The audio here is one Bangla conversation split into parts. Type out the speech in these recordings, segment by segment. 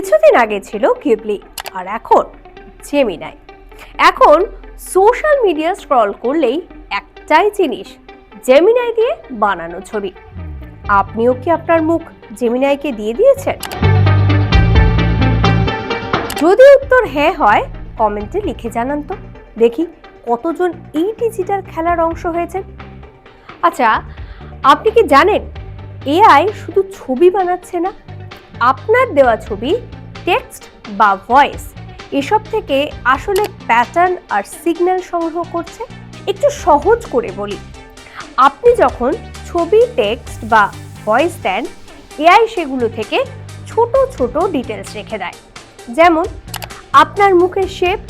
কিছুদিন আগে ছিল কিবলি আর এখন জেমিনাই। এখন সোশ্যাল মিডিয়া স্ক্রল করলেই একটাই জিনিস, জেমিনাই দিয়ে বানানো ছবি। আপনিও কি আপনার মুখ জেমিনাইকে দিয়ে দিয়েছেন? যদি উত্তর হ্যাঁ হয়, কমেন্টে লিখে জানান তো। দেখি কতজন এই ডিজিটাল খেলার অংশ হয়েছেন। আচ্ছা আপনি কি জানেন এআই শুধু ছবি বানাচ্ছে না আপনার দেওয়া ছবি টেক্সট বা ভয়েস এসব থেকে আসলে প্যাটার্ন আর সিগন্যাল সংগ্রহ করছে। একটু সহজ করে বলি। আপনি যখন ছবি টেক্সট বা ভয়েস দেন এআই সেগুলো থেকে ছোট ছোট ডিটেলস রেখে দেয়। যেমন, আপনার মুখের শেপ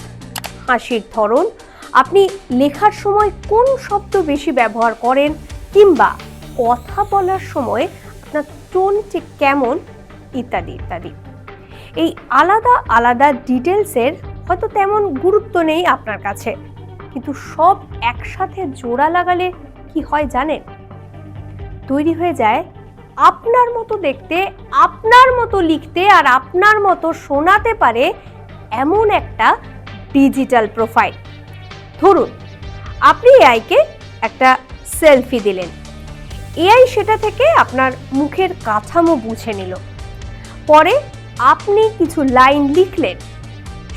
হাসির ধরন, আপনি লেখার সময় কোন শব্দ বেশি ব্যবহার করেন কিংবা কথা বলার সময় আপনার টোন ঠিক কেমন ইত্যাদি ইত্যাদি। এই আলাদা আলাদা ডিটেলসের হয়তো তেমন গুরুত্ব নেই আপনার কাছে, কিন্তু সব একসাথে জোড়া লাগালে কি হয় জানেন? তৈরি হয়ে যায় আপনার মতো দেখতে, আপনার মতো লিখতে আর আপনার মতো শোনাতে পারে এমন একটা ডিজিটাল প্রোফাইল। ধরুন, আপনি এআইকে একটা সেলফি দিলেন। এআই সেটা থেকে আপনার মুখের কাঠামো বুঝে নিল। পরে আপনি কিছু লাইন লিখলেন।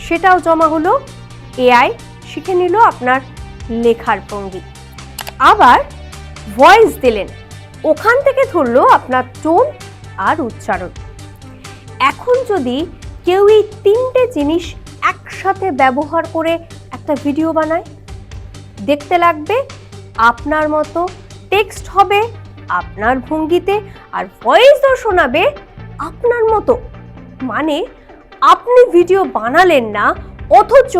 সেটাও জমা হলো। এআই শিখে নিল আপনার লেখার ভঙ্গি আবার ভয়েস দিলেন। ওখান থেকে ধরলো আপনার টোন আর উচ্চারণ। এখন যদি কেউ এই তিনটে জিনিস একসাথে ব্যবহার করে একটা ভিডিও বানায়, দেখতে লাগবে আপনার মতো টেক্সট হবে আপনার ভঙ্গিতে আর ভয়েসও শোনাবে আপনার মতো। মানে আপনি ভিডিও বানালেন না, অথচ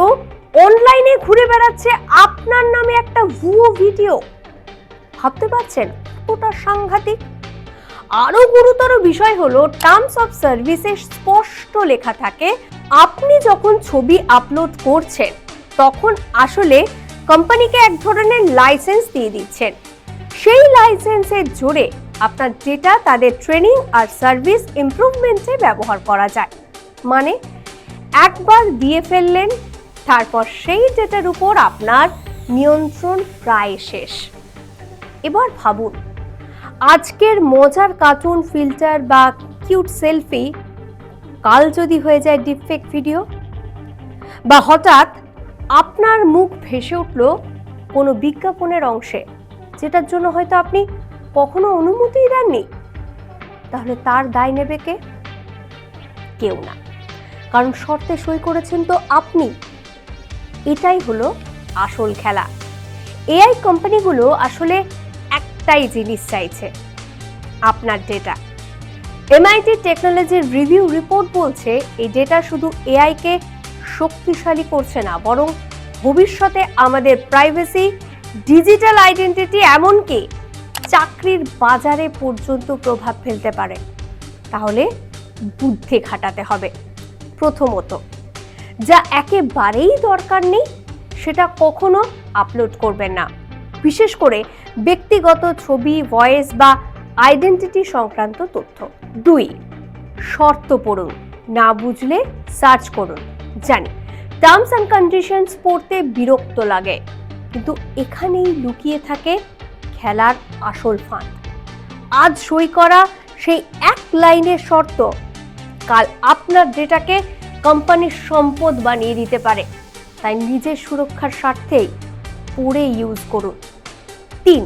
অনলাইনে ঘুরে বেড়াচ্ছে আপনার নামে একটা ভুয়ো ভিডিও। ভাবতে পারছেন কতটা সাংঘাতিক? আরও গুরুতর বিষয় হলো টার্মস অফ সার্ভিসে স্পষ্ট লেখা থাকে, আপনি যখন ছবি আপলোড করছেন, তখন আসলে কোম্পানিকে এক ধরনের লাইসেন্স দিয়ে দিচ্ছেন। সেই লাইসেন্সের জোরে আপনার ডেটা তাদের ট্রেনিং আর সার্ভিস ইমপ্রুভমেন্টে ব্যবহার করা যায়। মানে একবার দিয়ে ফেললেন, তারপর সেই ডেটার উপর আপনার নিয়ন্ত্রণ প্রায় শেষ। এবার ভাবুন, আজকের মজার কার্টুন ফিল্টার বা কিউট সেলফি কাল যদি হয়ে যায় ডিপফেক ভিডিও বা হঠাৎ আপনার মুখ ভেসে উঠল কোনো বিজ্ঞাপনের অংশে, যেটার জন্য হয়তো আপনি কখনো অনুমতিই দেননি? তাহলে তার দায় নেবে কে? কেউ না। কারণ শর্তে সই করেছেন তো আপনি। এটাই হলো আসল খেলা। এআই কোম্পানিগুলো আসলে একটাই জিনিস চাইছে, আপনার ডেটা এমআইটি টেকনোলজির রিভিউ রিপোর্ট বলছে, এই ডেটা শুধু এআইকে শক্তিশালী করছে না, বরং ভবিষ্যতে আমাদের প্রাইভেসি ডিজিটাল আইডেন্টিটি এমনকি চাকরির বাজারে পর্যন্ত প্রভাব ফেলতে পারে। তাহলে বুদ্ধি খাটাতে হবে, প্রথমত। যা একেবারেই দরকার নেই, সেটা কখনো আপলোড করবেন না। বিশেষ করে ব্যক্তিগত ছবি ভয়েস বা আইডেন্টিটি সংক্রান্ত তথ্য। দুই, শর্ত পড়ুন, না বুঝলে সার্চ করুন। জানি টার্মস অ্যান্ড কন্ডিশনস পড়তে বিরক্ত লাগে, কিন্তু এখানেই লুকিয়ে থাকে খেলার আসল ফান আজ সই করা সেই এক লাইনের শর্ত, কাল আপনার ডেটাকে কোম্পানির সম্পদ বানিয়ে দিতে পারে। তাই নিজের সুরক্ষার স্বার্থেই পড়ে ইউজ করুন। তিন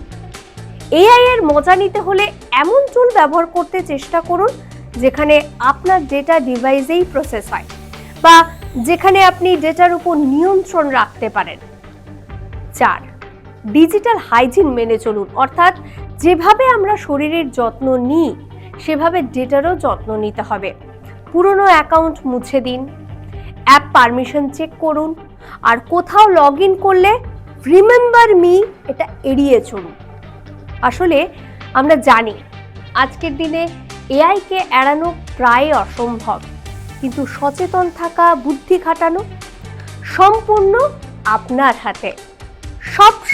এআই এর মজা নিতে হলে এমন টুল ব্যবহার করতে চেষ্টা করুন, যেখানে আপনার ডেটা ডিভাইসেই প্রসেস হয় বা যেখানে আপনি ডেটার উপর নিয়ন্ত্রণ রাখতে পারেন। চার ডিজিটাল হাইজিন মেনে চলুন। অর্থাৎ যেভাবে আমরা শরীরের যত্ন নিই, সেভাবে ডেটারও যত্ন নিতে হবে। পুরনো অ্যাকাউন্ট মুছে দিন অ্যাপ পারমিশন চেক করুন, আর কোথাও লগ ইন করলে রিমেম্বার মি এটা এড়িয়ে চলুন। আসলে আমরা জানি, আজকের দিনে এআইকে এড়ানো প্রায় অসম্ভব। কিন্তু সচেতন থাকা, বুদ্ধি খাটানো সম্পূর্ণ আপনার হাতে।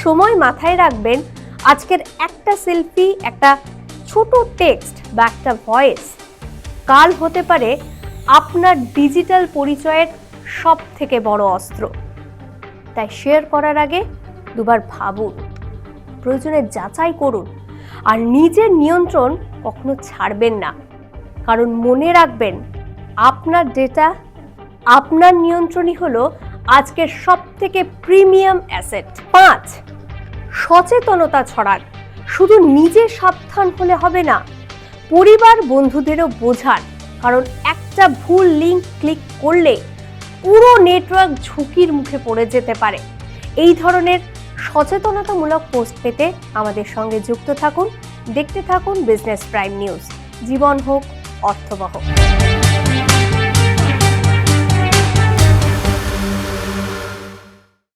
সময় মাথায় রাখবেন আজকের একটা সেলফি, একটা ছোট টেক্সট বা একটা ভয়েস। কাল হতে পারে আপনার ডিজিটাল পরিচয়ের সব থেকে বড় অস্ত্র। তাই শেয়ার করার আগে দুবার ভাবুন, প্রয়োজনে যাচাই করুন আর নিজের নিয়ন্ত্রণ কখনো ছাড়বেন না। কারণ মনে রাখবেন, আপনার ডেটা আপনার নিয়ন্ত্রণই হলো আজকের সব থেকে প্রিমিয়াম অ্যাসেট। পাঁচ, সচেতনতা ছড়ান। শুধু নিজে সাবধান হলে হবে না, পরিবার বন্ধুদেরও বোঝান। কারণ একটা ভুল লিঙ্ক ক্লিক করলে পুরো নেটওয়ার্ক ঝুঁকির মুখে পড়ে যেতে পারে। এই ধরনের সচেতনতামূলক পোস্ট পেতে আমাদের সঙ্গে যুক্ত থাকুন। দেখতে থাকুন বিজনেস প্রাইম নিউজ জীবন হোক, অর্থবহ।